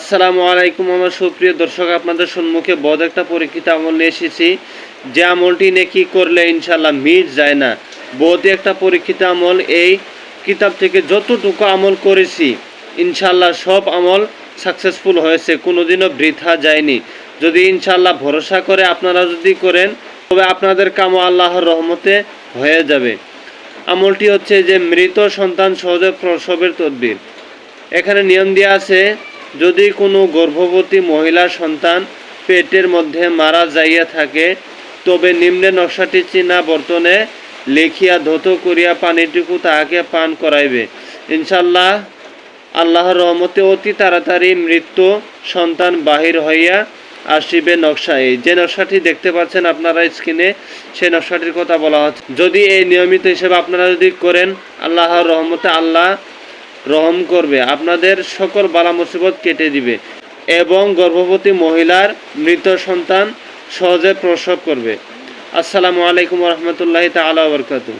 আসসালামু আলাইকুম আমার সুপ্রিয় দর্শক, আপনাদের সম্মুখে বড় একটা পরীক্ষিত আমল নিয়ে এসেছি। যে আমলটি নেকি করলে ইনশাল্লাহ মিট যায় না। বহুত একটা পরীক্ষিত আমল, এই কিতাব থেকে যতটুকু আমল করেছি ইনশাল্লাহ সব আমল সাকসেসফুল হয়েছে, কোনোদিনও বৃথা যায়নি। যদি ইনশাল্লাহ ভরসা করে আপনারা যদি করেন, তবে আপনাদের কামও আল্লাহর রহমতে হয়ে যাবে। আমলটি হচ্ছে যে মৃত সন্তান সহজে প্রসবের তদবির। এখানে নিয়ম দেওয়া আছে যদি কোনো গর্ভবতী মহিলার সন্তান পেটের মধ্যে মারা যাইয়া থাকে, তবে নিম্নে নকশাটি চীনা বর্তনে লেখিয়া ধৌত করিয়া পানিটুকু তাহাকে পান করাইবে। ইনশাল্লাহ আল্লাহর রহমতে অতি তাড়াতাড়ি মৃত্যু সন্তান বাহির হইয়া আসিবে নকশা এই যে নকশাটি দেখতে পাচ্ছেন আপনারা স্ক্রিনে সেই নকশাটির কথা বলা হচ্ছে। যদি এই নিয়মিত হিসেবে আপনারা যদি করেন, আল্লাহর রহমতে আল্লাহ রহম করবে। আপনাদের সকল বালা মুসিবত কেটে দিবে এবং গর্ভবতী মহিলার মৃত সন্তান সহজে প্রসব করবে। আসসালামু আলাইকুম রহমতুল্লাহ তালা বরকাতু